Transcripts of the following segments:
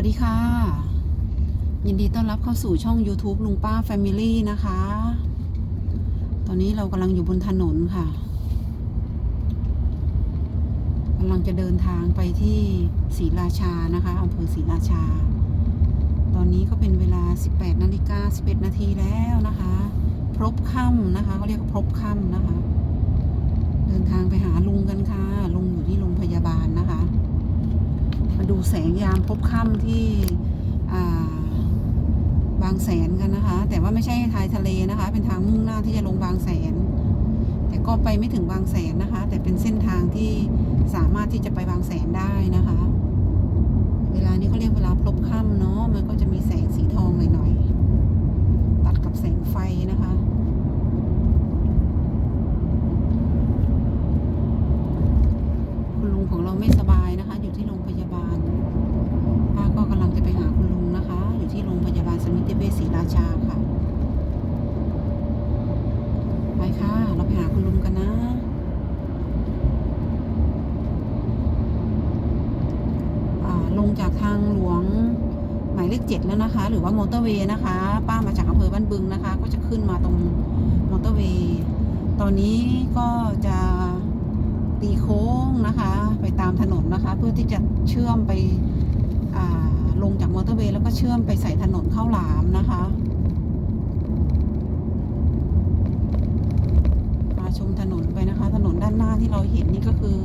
วัสดีค่ะ ยินดีต้อนรับเข้าสู่ช่อง YouTube ลุงป้า Family นะคะ ตอนนี้เรากำลังอยู่บนถนนค่ะกำลังจะเดินทางไปที่ศรีราชานะคะอำเภอศรีราชา ตอนนี้ก็เป็นเวลา 18นาฬิกา11 นาทีแล้วนะคะพรบค่ำนะคะเขาเรียกว่าพรบค่ำนะคะ เดินทางไปหาลุงกันค่ะ ลุงอยู่ที่โรงพยาบาลนะ ดูแสงยามพบค่ำที่บางแสนกันนะคะ แต่ว่าไม่ใช่ทายทะเลนะคะ เป็นทางมุ่งหน้าที่จะลงบางแสน แต่ก็ไปไม่ถึงบางแสนนะคะ แต่เป็นเส้นทางที่สามารถที่จะไปบางแสนได้นะคะ เวลานี้เขาเรียกเวลาพลบค่ำเนาะมันก็จะมีแสงสีทองหน่อยๆตัดกับแสงไฟนะคะคุณลุงของเราไม่สบาย 7 แล้วนะคะ หรือว่ามอเตอร์เวย์นะคะ ป้ามาจากอำเภอบ้านบึงนะคะ ก็จะขึ้นมาตรงมอเตอร์เวย์ ตอนนี้ก็จะตีโค้งนะคะ ไปตามถนนนะคะ เพื่อที่จะเชื่อมไปลงจากมอเตอร์เวย์แล้วก็เชื่อมไปใส่ถนนเข้าหลามนะคะมาชมถนนไปนะคะ ถนนด้านหน้าที่เราเห็นนี่ก็คือ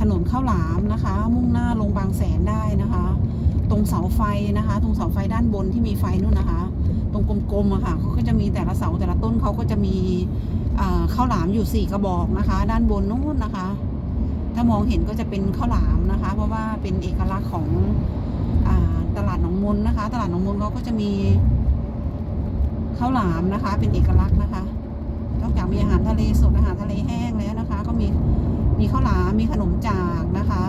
ถนนเข้าหลามนะคะ มุ่งหน้าลงบาง เสาไฟนะคะ ตรงเสาไฟด้านบนที่มีไฟนู่นนะคะ ตรงกลมๆอะค่ะเขาก็จะมีแต่ละเสาแต่ละต้นเขาก็จะมีข้าวหลามอยู่สี่กระบอกนะคะ ด้านบนนู้นนะคะ ถ้ามองเห็นก็จะเป็นข้าวหลามนะคะ เพราะว่าเป็นเอกลักษณ์ของอตลาดหนองมนนะคะ ตลาดหนองมนเขาก็จะมีข้าวหลามนะคะ เป็นเอกลักษณ์นะคะนอกจากมีอาหารทะเลสดอาหารทะเลแห้งแล้วนะคะ ก็มีมีข้าวหลามมีขนมจากนะคะ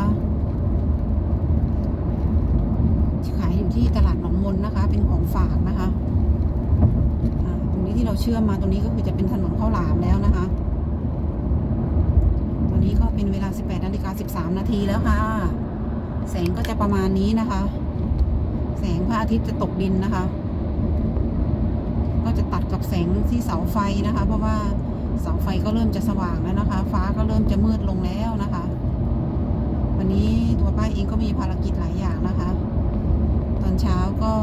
ขายอยู่ ที่ตลาดหนองมนนะคะ เป็นของฝากนะคะตรงนี้ที่เราเชื่อมมาตรงนี้ก็คือจะเป็นถนนข้าวหลามแล้วนะคะ ตอนนี้ก็เป็นเวลา 18นาฬิกา13 นาทีแล้วค่ะ แสงก็จะประมาณนี้นะคะ แสงพระอาทิตย์จะตกดินนะคะ ก็จะตัดกับแสงที่เสาไฟนะคะ เพราะว่าเสาไฟก็เริ่มจะสว่างแล้วนะคะ ฟ้าก็เริ่มจะมืดลงแล้วนะคะ วันนี้ตัวป้าเองก็มีภารกิจหลายอย่างนะคะ อนเช้าก็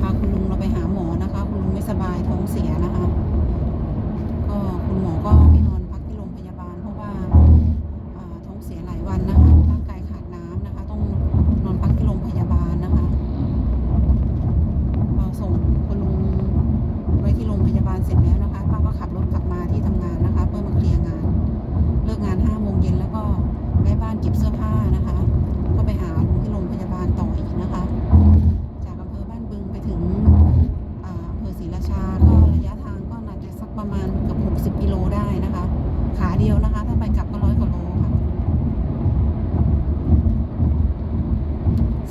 พาคุณลุงเราไปหาหมอนะคะ คุณลุงไม่สบายท้องเสียนะคะ ก็คุณหมอก็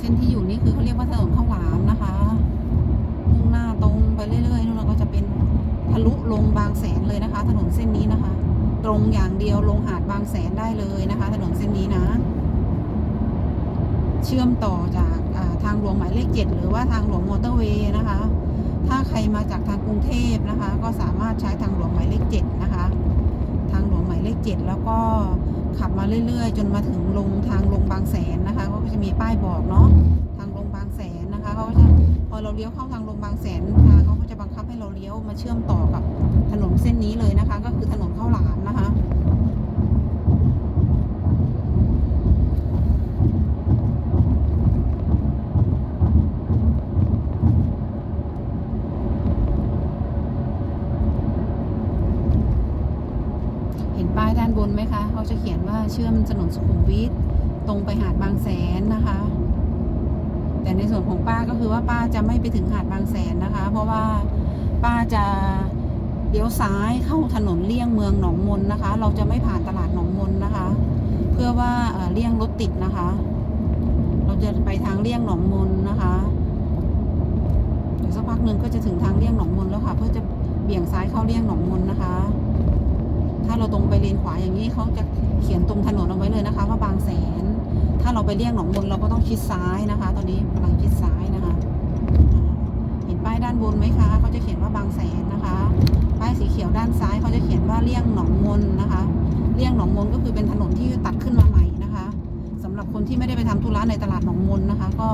ส้นที่อยู่นี่คือเขาเรียกว่าถนนข้าวหลามนะคะมุ่งหน้าตรงไปเรื่อยๆนู่นเราก็จะเป็นทะลุลงบางแสนเลยนะคะ ถนนเส้นนี้นะคะ ตรงอย่างเดียวลงหาดบางแสนได้เลยนะคะ ถนนเส้นนี้นะ เชื่อมต่อจากทางหลวงหมายเลขเจ็ดหรือว่าทางหลวงมอเตอร์เวย์นะคะ ถ้าใครมาจากทางกรุงเทพนะคะ ก็สามารถใช้ทางหลวงหมายเลขเจ็ดนะคะ ทางหลวงหมายเลขเจ็ดแล้วก็ ขับมาเรื่อยๆ จนมาถึงลงทางลงบางแสนนะคะก็จะมีป้ายบอกเนาะทางลงบางแสนนะคะเขาจะพอเราเลี้ยวเข้าทางลงบางแสนทางเขาก็จะบังคับให้เราเลี้ยวมาเชื่อมต่อกับถนนเส้นนี้เลยนะคะ ก็คือถนนข้าวหลามนะคะ เห็นป้ายด้านบนไหมคะ เขาจะ เชื่อมถนนสุขุมวิทตรงไปหาดบางแสนนะคะ แต่ในส่วนของป้าก็คือว่าป้าจะไม่ไปถึงหาดบางแสนนะคะ เพราะว่าป้าจะเลี้ยวซ้ายเข้าถนนเลี่ยงเมืองหนองมนนะคะ เราจะไม่ผ่านตลาดหนองมนนะคะ เพื่อว่าเอ่อเลี่ยงรถติดนะคะ เราจะไปทางเลี่ยงหนองมนนะคะเดี๋ยวสักพักหนึ่งก็จะถึงทางเลี่ยงหนองมนแล้วค่ะ เพื่อจะเบี่ยงซ้ายเข้าเลี่ยงหนองมนนะคะ ถ้าเราตรงไปเลนขวาอย่างนี้เขาจะเขียนตรงถนนเอาไว้เลยนะคะ ว่าบางแสน ถ้าเราไปเลี่ยงหนองมนเราก็ต้องชิดซ้ายนะคะ ตอนนี้กำลังชิดซ้ายนะคะ เห็นป้ายด้านบนไหมคะเขาจะเขียนว่าบางแสนนะคะ ป้ายสีเขียวด้านซ้ายเขาจะเขียนว่าเลี่ยงหนองมนนะคะ เลี่ยงหนองมนก็คือเป็นถนนที่ตัดขึ้นมาใหม่นะคะสำหรับคนที่ไม่ได้ไปทำธุระในตลาดหนองมนนะคะ ก็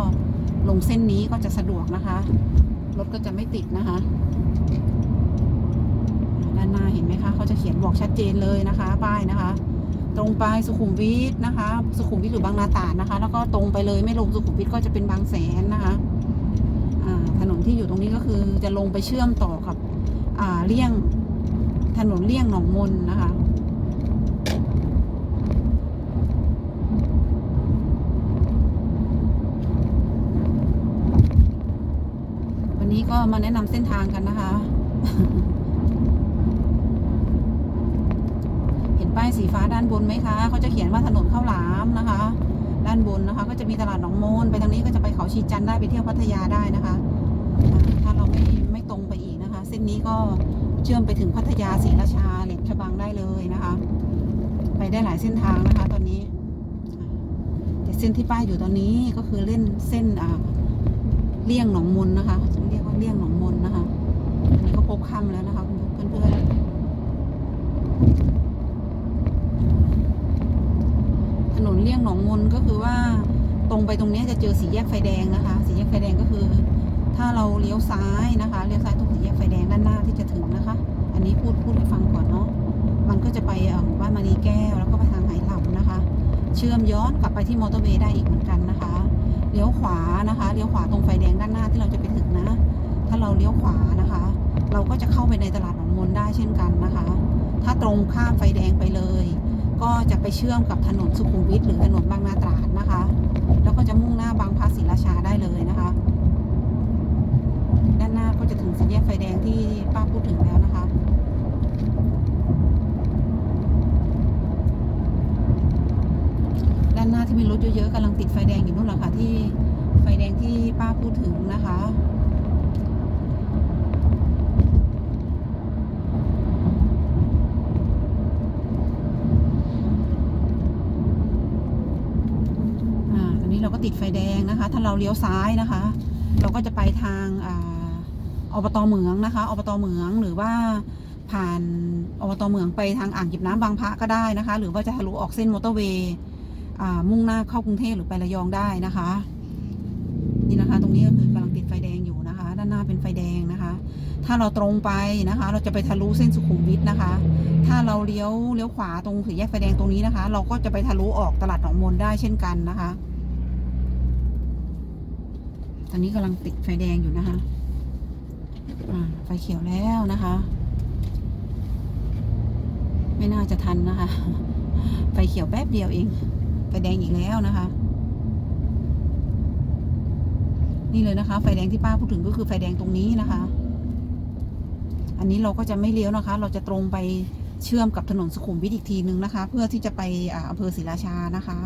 ลงเส้นนี้ก็จะสะดวกนะคะ รถก็จะไม่ติดนะคะ ด้านหน้าเห็นไหมคะเขาจะเขียนบอกชัดเจนเลยนะคะ ป้ายนะคะ ตรงไปสุขุมวิทนะคะ สุขุมวิทหรือบางนาตราดนะคะ แล้วก็ตรงไปเลยไม่ลงสุขุมวิทก็จะเป็นบางแสนนะคะถนนที่อยู่ตรงนี้ก็คือจะลงไปเชื่อมต่อกับเลี่ยงถนนเลี่ยงหนองมนนะคะวันนี้ก็มาแนะนำเส้นทางกันนะคะ เห็น ป้ายสีฟ้าด้านบนไหมคะเขาจะเขียนว่าถนนข้าวหลามนะคะ ด้านบนนะคะ ก็จะมีตลาดหนองโมนไปทางนี้ก็จะไปเขาชีจันได้ไปเที่ยวพัทยาได้นะคะ ถ้าเราไม่ไม่ตรงไปอีกนะคะ เส้นนี้ก็เชื่อมไปถึงพัทยาศรีราชาแหลมฉบังได้เลยนะคะ ไปได้หลายเส้นทางนะคะ ตอนนี้แต่เส้นที่ป้ายอยู่ตอนนี้ก็คือเล่นเส้นอ่าเลี่ยงหนองมนนะคะจะเรียกว่าเลี่ยงหนองมนนะคะอันนี้ก็พบค่ำแล้วนะคะเพื่อนเพื่อนๆ ถนน เลี่ยงหนองมนก็คือว่าตรงไปตรงนี้จะเจอสีแยกไฟแดงนะคะ สีแยกไฟแดงก็คือ ถ้าเราเลี้ยวซ้ายนะคะเลี้ยวซ้ายตรงสีแยกไฟแดงด้านหน้าที่จะถึงนะคะ อันนี้พูดพูดให้ฟังก่อนเนาะมันก็จะไปหมู่บ้านมานีแก้ว แล้วก็ไปทางไหหลำนะคะ เชื่อมย้อนกลับไปที่มอเตอร์เวย์ได้อีกเหมือนกันนะคะเลี้ยวขวานะคะเลี้ยวขวาตรงไฟแดงด้านหน้าที่เราจะไปถึงนะ ถ้าเราเลี้ยวขวานะคะ เราก็จะเข้าไปในตลาดหนองมนได้เช่นกันนะคะ ถ้าตรงข้ามไฟแดงไปเลย ก็จะไปเชื่อมกับถนนสุขุมวิทหรือถนนบางนาตราดนะคะ แล้วก็จะมุ่งหน้าบางพลัดศรีราชาได้เลยนะคะ ด้านหน้าก็จะถึงสี่แยกไฟแดงที่ป้าพูดถึงแล้วนะคะด้านหน้าที่มีรถเยอะๆกำลังติดไฟแดงอยู่นู่นแหละค่ะที่ไฟแดงที่ป้าพูดถึงนะคะ อ่าตอนนี้เราก็ติด ไฟแดงนะคะ ถ้าเราเลี้ยวซ้ายนะคะ เราก็จะไปทางอบตเหมืองนะคะอบตเหมืองหรือว่าผ่านอบตเหมืองไปทางอ่างเก็บน้ำบางพระก็ได้นะคะ หรือว่าจะทะลุออกเส้นมอเตอร์เวย์มุ่งหน้าเข้ากรุงเทพหรือไประยองได้นะคะ นี่นะคะ ตรงนี้ก็คือกำลังติดไฟแดงอยู่นะคะ ด้านหน้าเป็นไฟแดงนะคะ ถ้าเราตรงไปนะคะ เราจะไปทะลุเส้นสุขุมวิทนะคะ ถ้าเราเลี้ยวเลี้ยวขวาตรงสี่แยกไฟแดงตรงนี้นะคะ เราก็จะไปทะลุออกตลาดหนองมนได้เช่นกันนะคะ ตอนนี้กำลังติดไฟแดงอยู่นะคะไฟเขียวแล้วนะคะ ไม่น่าจะทันนะคะ ไฟเขียวแป๊บเดียวเอง ไฟแดงอีกแล้วนะคะ นี่เลยนะคะ ไฟแดงที่ป้าพูดถึงก็คือไฟแดงตรงนี้นะคะ อันนี้เราก็จะไม่เลี้ยวนะคะ เราจะตรงไปเชื่อมกับถนนสุขุมวิทอีกทีนึงนะคะ เพื่อที่จะไปอ่าอำเภอศรีราชานะคะ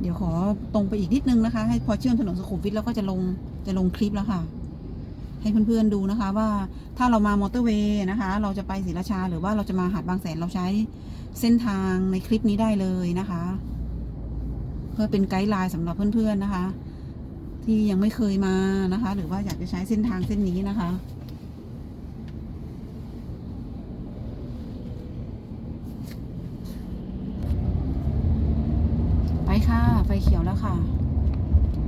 เดี๋ยวขอตรงไปอีกนิดนึงนะคะ ให้พอเชื่อมถนนสุขุมวิทแล้วก็จะลงจะลงคลิปแล้วค่ะ ให้เพื่อนๆดูนะคะ ว่าถ้าเรามามอเตอร์เวย์นะคะ เราจะไปศรีราชา หรือว่าเราจะมาหาดบางแสนเราใช้เส้นทางในคลิปนี้ได้เลยนะคะ เพื่อเป็นไกด์ไลน์สำหรับเพื่อนๆนะคะ ที่ยังไม่เคยมานะคะ หรือว่าอยากจะใช้เส้นทางเส้นนี้นะคะ ไปค่ะ ไฟ เขียวแล้วค่ะ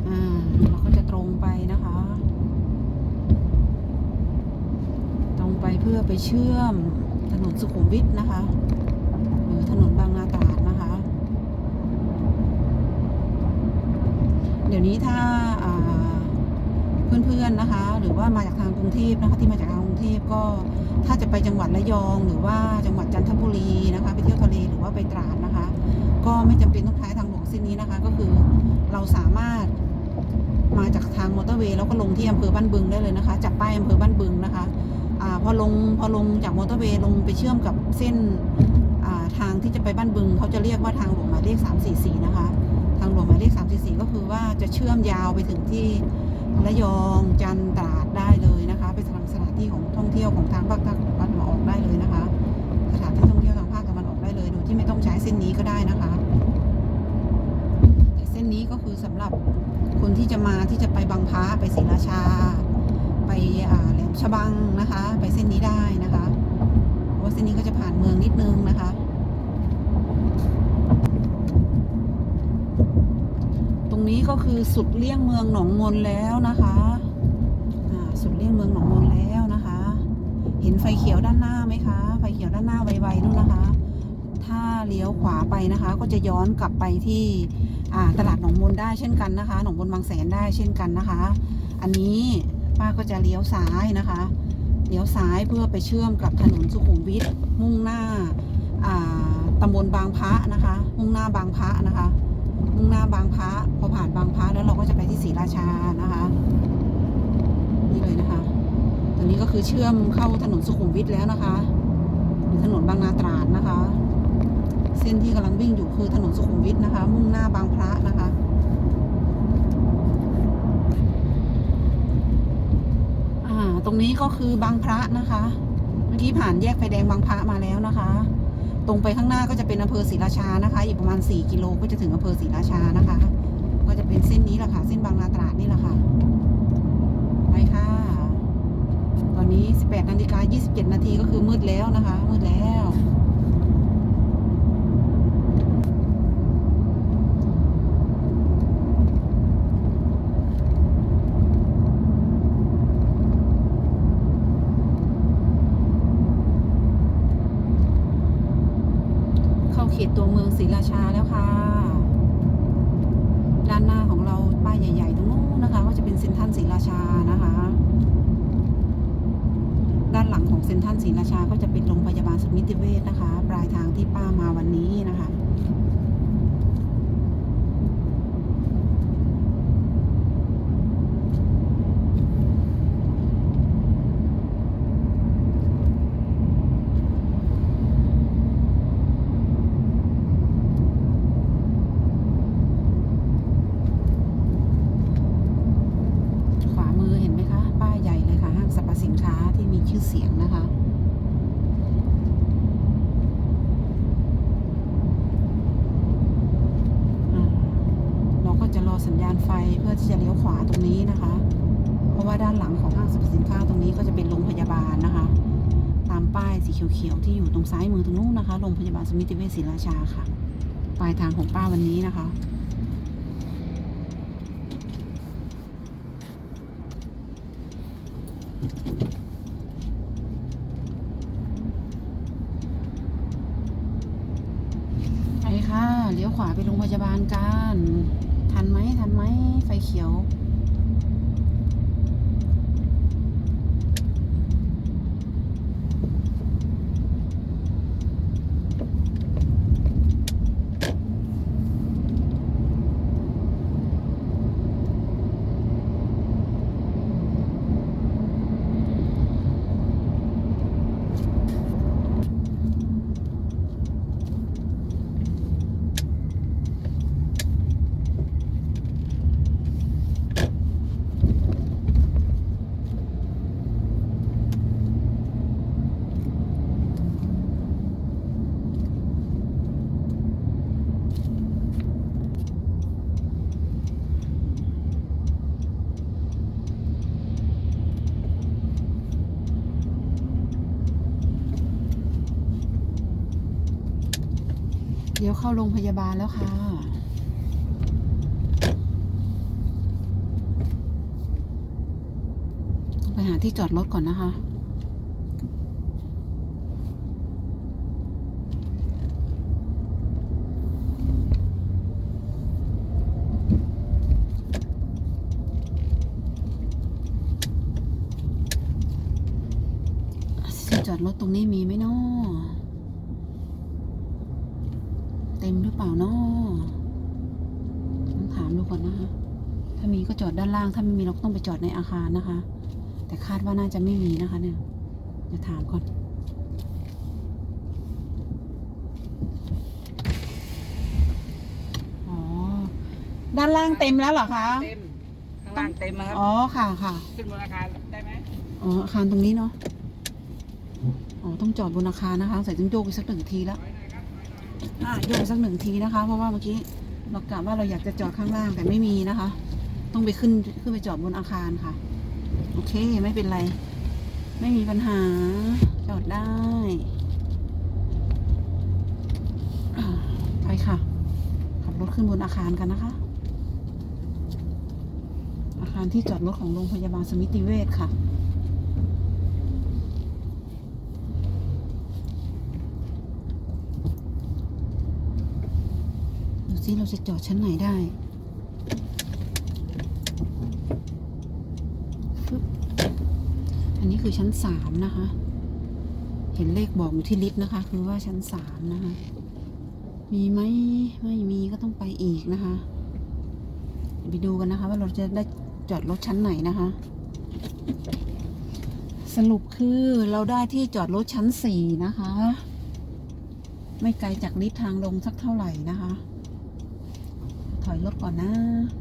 อ่า เราก็จะตรงไปนะคะ ตรงไปเพื่อไปเชื่อมถนนสุขุมวิทนะคะ หรือถนนบางนาตราดนะคะ เดี๋ยวนี้ถ้าอ่าเพื่อนๆนะคะ หรือว่ามาจากทางกรุงเทพนะคะ ที่มาจากทางกรุงเทพก็ถ้าจะไปจังหวัดระยอง หรือว่าจังหวัดจันทบุรีนะคะ ไปเที่ยวทะเลหรือว่าไปตราดนะคะ ก็ไม่จำเป็นต้องใช้ทางหลวงเส้นนี้นะคะ ก็คือเราสามารถมาจากทางมอเตอร์เวย์แล้วก็ลงที่อำเภอบ้านบึงได้เลยนะคะจับป้ายอำเภอบ้านบึงนะคะอพอลงพอลงจากมอเตอร์เวย์ลงไปเชื่อมกับเส้นาทางที่จะไปบ้านบึง เขาจะเรียกว่าทางหลวงหมายเลข 344 นะคะ ทางหลวงหมายเลข 344 ก็คือว่าจะเชื่อมยาวไปถึงที่ระยองจันตราดได้เลยนะคะเป็นสถานสถานที่ของท่องเที่ยวของทางภาคตะวันออกได้เลยนะคะ ที่ท่องเที่ยวทางภาคตะวันออกได้เลยโดยที่เส้นนี้ก็ได้นะคะหรับคนที่จะมาที่จะไปบางพระไปศรีราชา ไปแหลมฉบังนะคะ ไปเส้นนี้ได้นะคะเพราะเส้นนี้ก็จะผ่านเมืองนิดนึงนะคะตรงนี้ก็คือสุดเลี่ยงเมืองหนองมนแล้วนะคะสุดเลี่ยงเมืองหนองมนแล้วนะคะ เห็นไฟเขียวด้านหน้าไหมคะ ไฟเขียวด้านหน้าไวๆนู่นนะคะ ถ้าเลี้ยวขวาไปนะคะ ก็จะย้อนกลับไปที่ตลาดหนองมนได้เช่นกันนะคะ หนองมนบางแสนได้เช่นกันนะคะ อันนี้ป้าก็จะเลี้ยวซ้ายนะคะ เลี้ยวซ้ายเพื่อไปเชื่อมกับถนนสุขุมวิทมุ่งหน้าตำบลบางพระนะคะ มุ่งหน้าบางพระนะคะ มุ่งหน้าบางพระพอผ่านบางพระแล้วเราก็จะไปที่ศรีราชานะคะนี่เลยนะคะตอนนี้ก็คือเชื่อมเข้าถนนสุขุมวิทแล้วนะคะ ถนนบางนาตราดนะคะ เส้นที่กำลังวิ่งอยู่คือถนนสุขุมวิทนะคะ มุ่งหน้าบางพระนะคะอ่าตรงนี้ก็คือบางพระนะคะ เมื่อกี้ผ่านแยกไฟแดงบางพระมาแล้วนะคะ ตรงไปข้างหน้าก็จะเป็นอำเภอศรีราชานะคะ อีกประมาณ 4 กิโลก็จะถึงอำเภอศรีราชานะคะ ก็จะเป็นเส้นนี้แหละค่ะ เส้นบางนาตราดนี่แหละค่ะ ไปค่ะ ตอนนี้ 18นาฬิกา27 นาทีก็คือมืดแล้วนะคะ มืดแล้ว เข้าเขตตัวเมืองศรีราชาแล้วค่ะ ด้านหน้าของเราป้ายใหญ่ ๆ ตรงนู้นนะคะ ก็จะเป็ นเซ็นทัลศรีราชานะคะ ด้านหลังของเซ็นทัลศรีราชาก็จะเป็นโรงพยาบาลสมิติเวชนะคะ ปลายทางที่ป้ามาวันนี้นะคะ ขวามือเห็นไหมคะ ป้ายใหญ่เลยค่ะ ห้างสรรพสินค้าที่มีชื่อเสียงนะคะ อ่าเราก็จะรอสัญญาณไฟเพื่อที่จะเลี้ยวขวาตรงนี้นะคะ เพราะว่าด้านหลังของห้างสรรพสินค้าตรงนี้ก็จะเป็นโรงพยาบาลนะคะ ตามป้ายสีเขียวๆที่อยู่ตรงซ้ายมือตรงนู้นนะคะโรงพยาบาลสมิติเวชศรีราชาค่ะปลายทางของป้าวันนี้นะคะไปค่ะเลี้ยวขวาไปโรงพยาบาลกัน ทันไหมทันไหมไฟเขียว เข้าโรงพยาบาลแล้วค่ะ ไปหาที่จอดรถก่อนนะคะที่จอดรถตรงนี้มีไหมเนาะ เต็มห รือเปล่าเนาะต้องถามดูก่อนนะคะ ถ้ามีก็จอดด้านล่าง ถ้าไม่มีเราก็ต้องไปจอดในอาคารนะคะ แต่คาดว่าน่าจะไม่มีนะคะ เนี่ยจะถามก่อนอ๋อด้านล่างเต็มแล้วเหรอคะเต็มข้างล่างเต็มนะครับ อ๋อ ค่ะค่ะ ขึ้นบนอาคารได้ไหมอ๋อ อาคารตรงนี้เนาะ อ๋อ ต้องจอดบนอาคารนะคะ ใส่ต้องโยกไปสักหนึ่งทีแล้ว อ่าโยกสักหนึ่งทีนะคะ เพราะว่าเมื่อกี้เรากะว่าเราอยากจะจอดข้างล่างแต่ไม่มีนะคะ ต้องไปขึ้นขึ้นไปจอดบนอาคารค่ะ โอเคไม่เป็นไร ไม่มีปัญหาจอดได้ไปค่ะ ขับรถขึ้นบนอาคารกันนะคะ อาคารที่จอดรถของโรงพยาบาลสมิติเวชค่ะ ซิเราจะจอดชั้นไหนได้อันนี้คือชั้นสามนะคะ เห็นเลขบอกอยู่ที่ลิฟต์นะคะ คือว่าชั้นสามนะคะ มีไหมไม่มีก็ต้องไปอีกนะคะไปดูกันนะคะ ว่าเราจะได้จอดรถชั้นไหนนะคะ สรุปคือเราได้ที่จอดรถชั้นสี่นะคะ ไม่ไกลจากลิฟต์ทางลงสักเท่าไหร่นะคะ อยรถก่อนนะ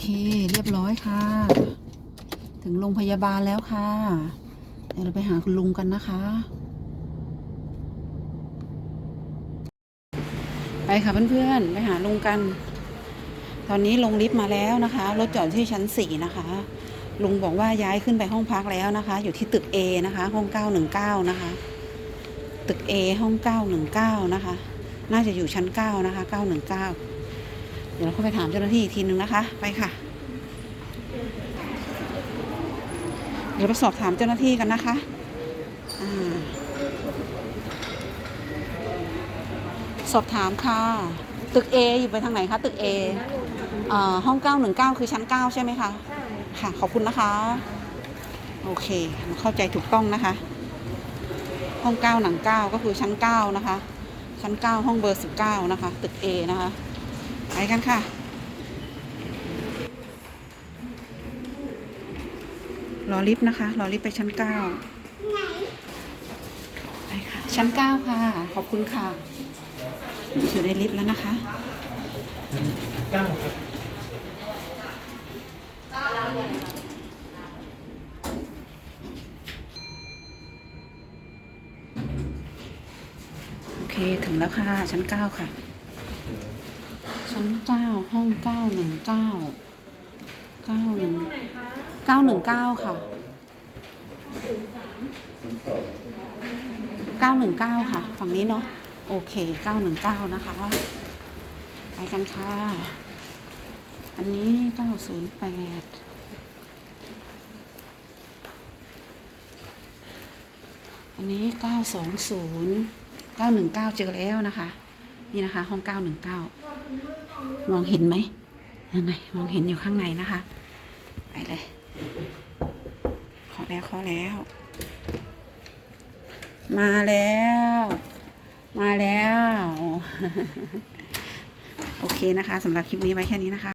เค เรียบร้อยค่ะ ถึงโรงพยาบาลแล้วค่ะ เดี๋ยวเราไปหาคุณลุงกันนะคะ ไปค่ะเพื่อนๆ ไปหาลุงกัน ตอนนี้ลงลิฟต์มาแล้วนะคะ รถจอดที่ชั้นสี่นะคะ ลุงบอกว่าย้ายขึ้นไปห้องพักแล้วนะคะ อยู่ที่ตึก A นะคะ ห้อง 919 นะคะ ตึก A ห้อง 919 นะคะ น่าจะอยู่ชั้น 9 นะคะ 919เดี๋ยวเราเข้าไปถามเจ้าหน้าที่อีกทีนึงนะคะ ไปค่ะ เดี๋ยวไปสอบถามเจ้าหน้าที่กันนะคะอสอบถามค่ะ ตึก A อยู่ไปทางไหนคะ ตึก A อ่าห้อง 919 คือชั้น 9 ใช่ไหมคะ ค่ะ ขอบคุณนะคะ โอเค เข้าใจถูกต้องนะคะ ห้อง 9 หนัง 9 ก็คือชั้น 9 นะคะ ชั้น 9 ห้องเบอร์ 19 นะคะ ตึก A นะคะ ไปกันค่ะ รอลิฟต์นะคะ รอลิฟต์ไปชั้นเก้าไปค่ะ ชั้นเก้าค่ะ ขอบคุณค่ะ อยู่ในลิฟต์แล้วนะคะเก้าครับโอเค ถึงแล้วค่ะ ชั้นเก้าค่ะ ชั้นเก้าห้องเก้าหนึ่งเก้าเก้าหนึ่งเก้าหนึ่งเก้าค่ะเก้าหนึ่งเก้าค่ะ ฝั่งนี้เนาะโอเคเก้าหนึ่งเก้านะคะ ไปกันค่ะ อันนี้เก้าศูนย์แปดอันนี้เก้าสองศูนย์เก้าหนึ่งเก้าเจอแล้วนะคะ นี่นะคะ ห้องเก้าหนึ่งเก้า มองเห็นไหมยังไงมองเห็นอยู่ข้างในนะคะ ไปเลย ขอแล้วขอแล้ว มาแล้ว มาแล้ว โอเคนะคะสำหรับคลิปนี้ไว้แค่นี้นะคะ